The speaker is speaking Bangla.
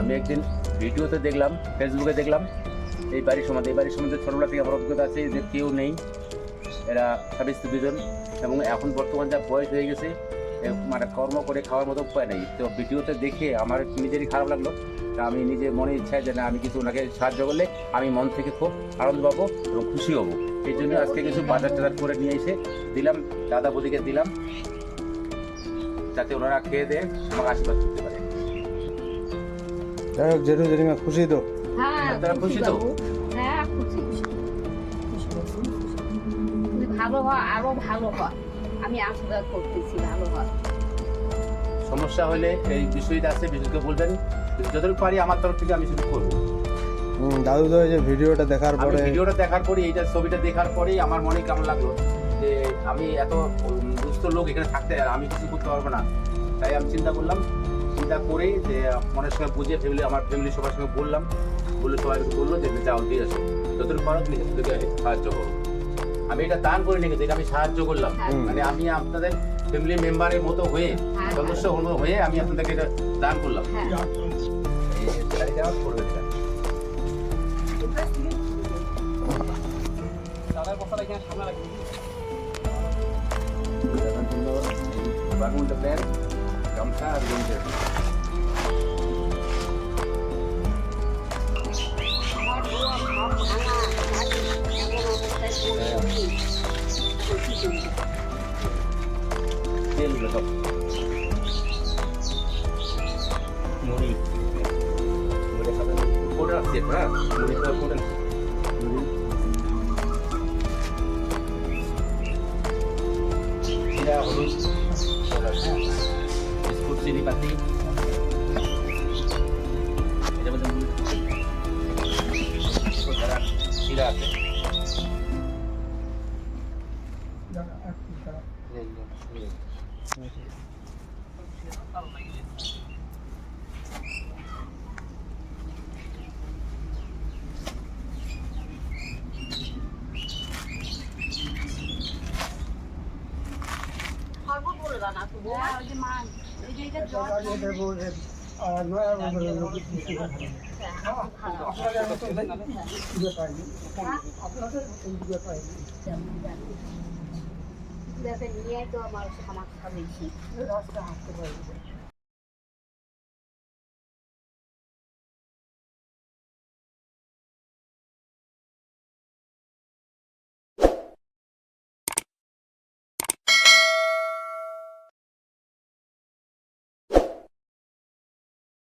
আমি একদিন ভিডিওতে দেখলাম ফেসবুকে দেখলাম, এই বাড়ির সম্বন্ধে এই বাড়ির সম্বন্ধে ছোটবেলা থেকে আমার অভিজ্ঞতা আছে যে কেউ নেই, এরা স্ত্রী দুজন এবং এখন বর্তমান যা বয়স হয়ে গেছে মানে কর্ম করে খাওয়ার মতো উপায় নেই। তো ভিডিওতে দেখে আমার নিজেরই খারাপ লাগল, তা আমি নিজে মনে ইচ্ছায় যে না, আমি কিছু ওনাকে সাহায্য করলে আমি মন থেকে খুব আনন্দ পাবো এবং খুশি হব। এই জন্য আজকে কিছু বাজার টাজার করে নিয়ে এসে দিলাম, দাদা বৌদিকে দিলাম, যাতে ওনারা খেয়ে দেয় আমাকে আশীর্বাদ করতে পারে। যাই হোক জেঠু জেঠিমা খুশি তো? হ্যাঁ আপনারা খুশি তো? হ্যাঁ খুশি। ভালো হয় আরও ভালো হয় আমি আশীর্বাদ করতেছি ভালো হয় সমস্যা হলে এই বিষয়টা আছে বিষয়কে বলবেন। যতটুকু পারি আমার তরফ থেকে আমি শুধু করব। দাদু তো এই যে ভিডিওটা দেখার পরে ভিডিওটা দেখার পরে এইটা ছবিটা দেখার পরেই আমার মনে কেমন লাগল যে আমি এত দুস্থ লোক এখানে থাকতে আর আমি কিছু করতে পারব না। তাই আমি চিন্তা করলাম চিন্তা করেই যে মনের সঙ্গে বুঝে ফ্যামিলি আমার ফ্যামিলি সবার সঙ্গে বললাম। বলে সবাই বলল যে যাও দিয়ে আসো। যতটুকু পারো তুমি এখান সাহায্য করো। আমি এটা দান করে নিয়ে এটা আমি সাহায্য করলাম। হ্যাঁ। মানে আমি আপনাদের ফ্যামিলি মেম্বারের মতো হয়ে হ্যাঁ, সদস্য মতো হয়ে আমি আপনাদেরকে এটা দান করলাম। হ্যাঁ। এই বাগুনটা প্যান্ট الامطار ينزل بالضبط مريض مريض هذا الكرة ها مريض الكرة مريض لا غلوب sini pati. Kita boleh tunggu. Sekarang tidak ada. নিয়ে তো আমার সমস্যা বেশি রসটা হাঁটতে পারবে